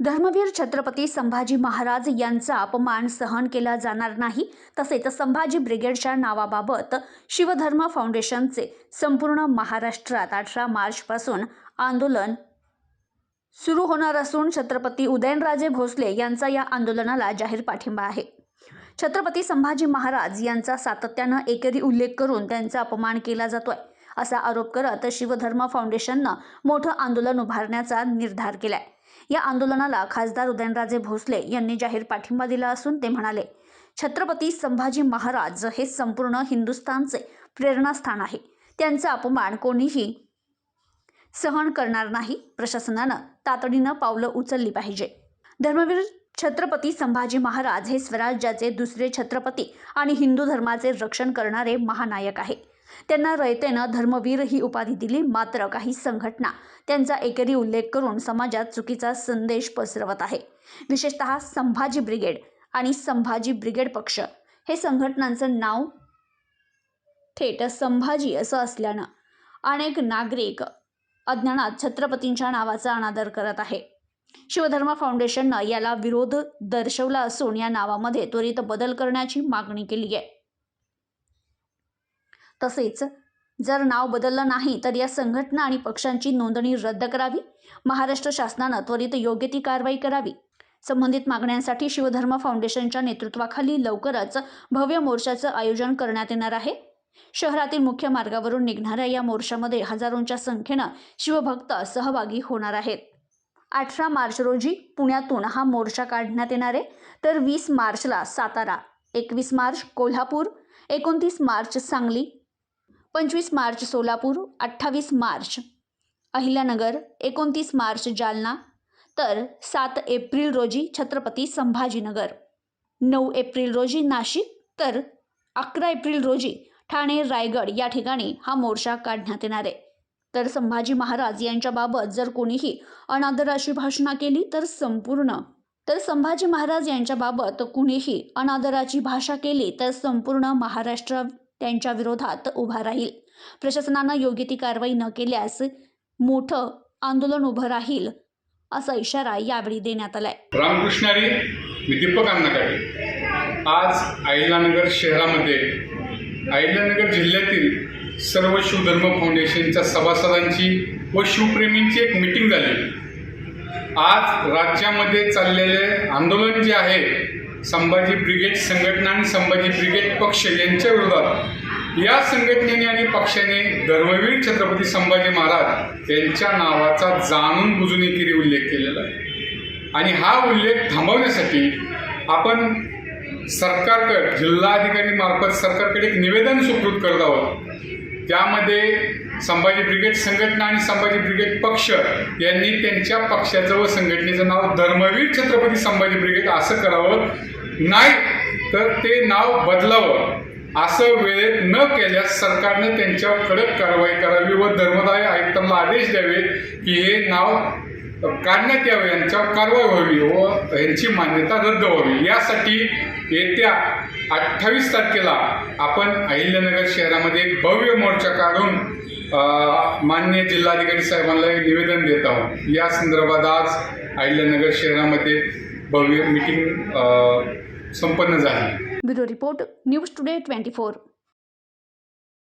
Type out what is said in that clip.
धर्मवीर छत्रपती संभाजी महाराज यांचा अपमान सहन केला जाणार नाही. तसेच संभाजी ब्रिगेडच्या नावाबाबत शिवधर्म फाउंडेशनचे संपूर्ण महाराष्ट्रात अठरा मार्चपासून आंदोलन सुरू होणार असून छत्रपती उदयनराजे भोसले यांचा या आंदोलनाला जाहीर पाठिंबा आहे. छत्रपती संभाजी महाराज यांचा सातत्यानं एकेरी उल्लेख करून त्यांचा अपमान केला जातोय असा आरोप करत शिवधर्म फाउंडेशननं मोठं आंदोलन उभारण्याचा निर्धार केलाय. या आंदोलनाला खासदार उदयनराजे भोसले यांनी जाहीर पाठिंबा दिला असून ते म्हणाले छत्रपती संभाजी महाराज हे संपूर्ण हिंदुस्थानचे प्रेरणास्थान आहे. त्यांचा अपमान कोणीही सहन करणार नाही. प्रशासनानं तातडीनं पावलं उचलली पाहिजे. धर्मवीर छत्रपती संभाजी महाराज हे स्वराज्याचे दुसरे छत्रपती आणि हिंदू धर्माचे रक्षण करणारे महानायक आहे त्यांना रयतेनं धर्मवीर ही उपाधी दिली मात्र काही संघटना त्यांचा एकेरी उल्लेख करून समाजात चुकीचा संदेश पसरवत आहे. विशेषतः संभाजी ब्रिगेड आणि संभाजी ब्रिगेड पक्ष. हे संघटनांचं नाव थेट संभाजी असं असल्यानं अनेक नागरिक अज्ञानात छत्रपतींच्या नावाचा अनादर करत आहे. शिवधर्म फाउंडेशननं याला विरोध दर्शवला असून या नावामध्ये त्वरित बदल करण्याची मागणी केली आहे तसेच जर नाव बदललं नाही तर या संघटना आणि पक्षांची नोंदणी रद्द करावी. महाराष्ट्र शासनानं त्वरित योग्य ती कारवाई करावी. संबंधित मागण्यांसाठी शिवधर्म फाउंडेशनच्या नेतृत्वाखाली लवकरच भव्य मोर्चाचं आयोजन करण्यात येणार आहे. शहरातील मुख्य मार्गावरून निघणाऱ्या या मोर्चामध्ये हजारोंच्या संख्येनं शिवभक्त सहभागी होणार आहेत. अठरा मार्च रोजी पुण्यातून हा मोर्चा काढण्यात येणार आहे. तर वीस मार्चला सातारा एकवीस मार्च कोल्हापूर एकोणतीस मार्च सांगली पंचवीस मार्च सोलापूर अठ्ठावीस मार्च अहिल्यानगर एकोणतीस मार्च जालना तर सात एप्रिल रोजी छत्रपती संभाजीनगर नऊ एप्रिल रोजी नाशिक तर अकरा एप्रिल रोजी ठाणे रायगड या ठिकाणी हा मोर्चा काढण्यात येणार आहे. तर संभाजी महाराज यांच्याबाबत जर कोणीही अनादराची भाषणा केली तर संपूर्ण तर संभाजी महाराज यांच्याबाबत कुणीही अनादराची भाषा केली तर संपूर्ण महाराष्ट्र त्यांच्या विरोधात उभा राहील. प्रशासनानं योग्य ती कारवाई न केल्यास मोठं आंदोलन उभं राहील असा इशारा यावेळी देण्यात आलाय. रामकृष्णारी मी दीपक अन्नाकडे. आज अहिल्यानगर शहरामध्ये अहिल्यानगर जिल्ह्यातील सर्व शिवधर्म फाउंडेशनच्या सभासदांची व शिवप्रेमींची एक मिटिंग झाली. आज राज्यामध्ये चाललेले आंदोलन जे आहे संभाजी ब्रिगेड संघटना आणि संभाजी ब्रिगेड पक्ष यांच्या विरोधात. या संघटनेने आणि पक्षाने धर्मवीर छत्रपती संभाजी महाराज यांच्या नावाचा जाणून बुजून एकेरी उल्लेख केलेला आहे. आणि हा उल्लेख थांबवण्यासाठी आपण सरकारकडे जिल्हाधिकारी मार्फत सरकारकडे एक निवेदन सुकृत करत आहोत. त्यामध्ये संभाजी ब्रिगेड संघटना आणि संभाजी ब्रिगेड पक्ष यांनी त्यांच्या पक्षाचं व संघटनेचं नाव धर्मवीर छत्रपती संभाजी ब्रिगेड असं करावं. नाही तर ते नाव बदलावं. असं वेळेत न केल्यास सरकारने त्यांच्यावर कडक कारवाई करावी व धर्मदाय आयुक्तांना आदेश द्यावे की हे नाव काढण्यात यावे यांच्यावर कारवाई व्हावी व यांची मान्यता रद्द व्हावी यासाठी येत्या अठ्ठावीस तारखेला आपण अहिल्यानगर शहरामध्ये एक भव्य मोर्चा काढून मान्य जिल्हाधिकारी साहेबांना एक निवेदन देत आहोत. या संदर्भात आज अहिल्यानगर शहरामध्ये भव्य मिटिंग संपन्न झाली. Bureau report news today twenty four.